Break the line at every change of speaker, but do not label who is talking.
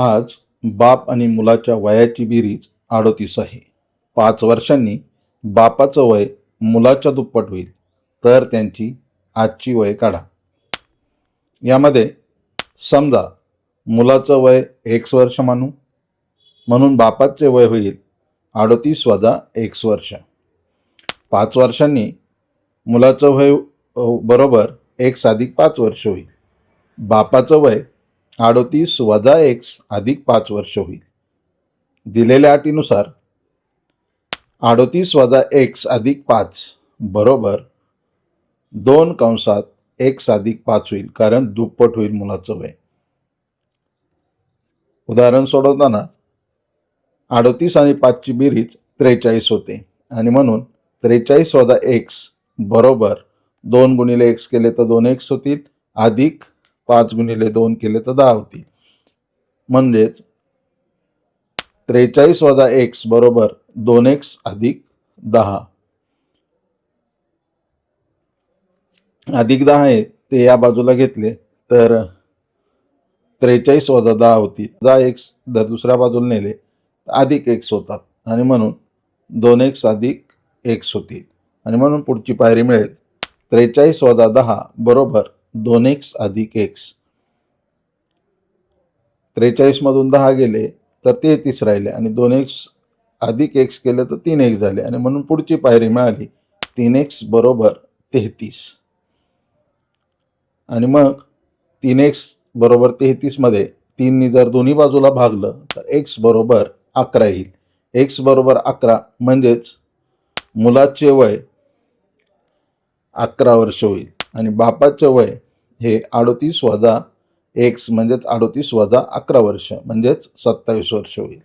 आज बाप आणि मुलाच्या वयाची बेरीज अडोतीस आहे. पाच वर्षांनी बापाचं वय मुलाच्या दुप्पट होईल तर त्यांची आजची वय काढा. यामध्ये समजा मुलाचं वय एक्स वर्ष मानू म्हणून बापाचे वय होईल अडोतीस वजा एक्स वर्ष. पाच वर्षांनी मुलाचं वय बरोबर एक साधिक पाच वर्ष होईल. बापाचं वय अडोतीस वजा एक्स अधिक पाच वर्ष होईल. दिलेल्या अटीनुसार अडोतीस वजा एक्स अधिक पाच बरोबर दोन कंसात एक्स अधिक पाच होईल कारण दुप्पट होईल मुलाचं वय. उदाहरण सोडवताना अडोतीस आणि पाचची बेरीज त्रेचाळीस होते आणि म्हणून त्रेचाळीस वजा एक्स बरोबर दोन गुणिले एक्स केले तर दोन एक्स होतील अधिक पाच गुणिले दोन केले तर दहा होतील म्हणजेच त्रेचाळीस वजा एक्स बरोबर दोन एक्स अधिक दहा. अधिक दहा आहे ते या बाजूला घेतले तर त्रेचाळीस वजा दहा होतील दहा एक्स जर दुसऱ्या बाजूला नेले तर अधिक एक्स होतात. आणि म्हणून दोन एक्स अधिक एक्स होतील आणि म्हणून पुढची पायरी मिळेल. त्रेचाळीस वजा दहा बरोबर दोन एक्स अधिक एक्स त्रेचाळीसमधून दहा गेले तर तेहतीस राहिले. आणि दोन एक्स अधिक एक्स केले तर तीन एक्स झाले. आणि म्हणून पुढची पायरी मिळाली तीन एक्स बरोबर तेहतीस. आणि मग तीन एक्स बरोबर तेहतीसमध्ये तीननी जर दोन्ही बाजूला भागलं तर एक्स बरोबर अकरा येईल. एक्स बरोबर अकरा म्हणजेच मुलाचे वय अकरा वर्ष होईल. आणि बापाचं वय हे अडोतीस वजा एक्स म्हणजेच अडोतीस वजा अकरा वर्ष म्हणजेच सत्तावीस वर्ष होईल.